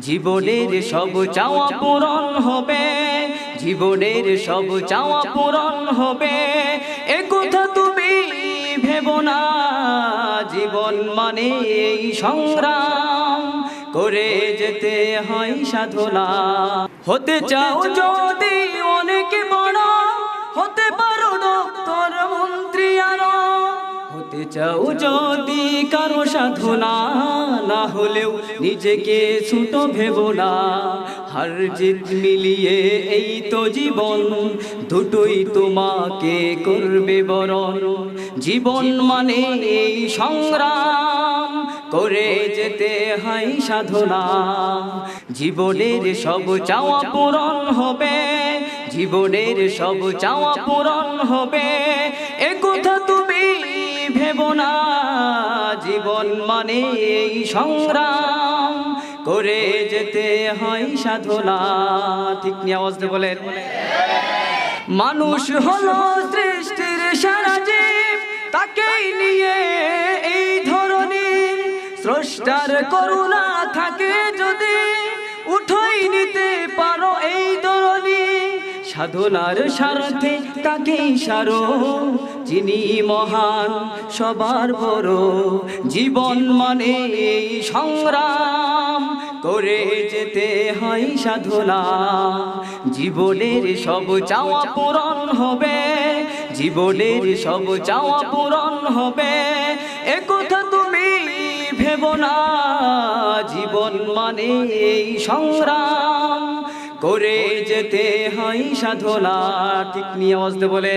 জীবনের সব চাওয়া পূরণ হবে। জীবনের সব চাওয়া পূরণ হবে। এ কথা তুমি ভেব না। জীবন মানে এই সংগ্রাম। করে যেতে হয় সাধনা। হতে চাও যদি হতে চাও যদি কারও সাধনা না হলেও নিজেকে ছোট ভেবো না। হার জিত মিলিয়ে এই তো জীবন, দুটোই তোমাকে করবে বরণ। জীবন মানে এই সংগ্রাম, করে যেতে হয় সাধনা। জীবনের সব চাওয়া পূরণ হবে, জীবনের সব চাওয়া পূরণ হবে। এ কথা তুমি ভেবো না, জীবন মানে এই সংগ্রাম। করে যেতে হয় সাধনা। ঠিক নিয়ে আওয়াজ বলেন। মানুষ হলো সৃষ্টির সারা জীব। তাকেই নিয়ে এই ধরনের স্রষ্টার করুণা থাকে যদি। উঠোই নিতে সাধনার স্বার্থে তাকেই সারো, যিনি মহান, সবার বড়। জীবন মানে সংগ্রাম, করে যেতে হয় সাধনা। জীবনের সব চাওয়া পূরণ হবে, জীবনের সব চাওয়া পূরণ হবে। একথা তুমি ভেবো না, জীবন মানে এই সংগ্রাম। করে যেতে হয় সাধনা ঠিক নিয়ে বলে